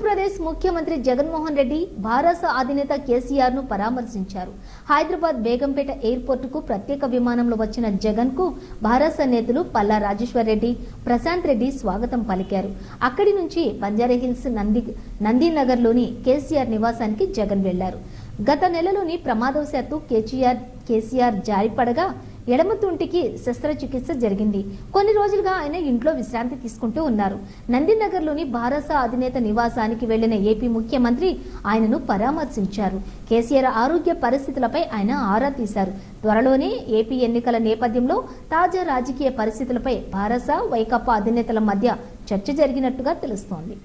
ఆంధ్రప్రదేశ్ ముఖ్యమంత్రి జగన్మోహన్ రెడ్డి భారత అధినేత కేసీఆర్ను పరామర్శించారు. హైదరాబాద్ బేగంపేట ఎయిర్పోర్ట్కు ప్రత్యేక విమానంలో వచ్చిన జగన్కు భారత నేతలు పల్లా రాజేశ్వర్ రెడ్డి ప్రశాంత్ రెడ్డి స్వాగతం పలికారు. అక్కడి నుంచి బంజారాహిల్స్ నంది నందీనగర్లోని కేసీఆర్ నివాసానికి జగన్ వెళ్ళారు. గత నెలలోని ప్రమాదవశాత్తు కేసీఆర్ కేసీఆర్ జారిపడగా ఎడమ తుంటికి శస్త్రచికిత్స జరిగింది. కొన్ని రోజులుగా ఆయన ఇంట్లో విశ్రాంతి తీసుకుంటూ ఉన్నారు. నందినగర్లోని భారస అధినేత నివాసానికి వెళ్ళిన ఏపీ ముఖ్యమంత్రి ఆయనను పరామర్శించారు. కేసీఆర్ ఆరోగ్య పరిస్థితులపై ఆయన ఆరా తీశారు. త్వరలోనే ఏపీ ఎన్నికల నేపథ్యంలో తాజా రాజకీయ పరిస్థితులపై భారస వైకాపా అధినేతల మధ్య చర్చ జరిగినట్టుగా తెలుస్తోంది.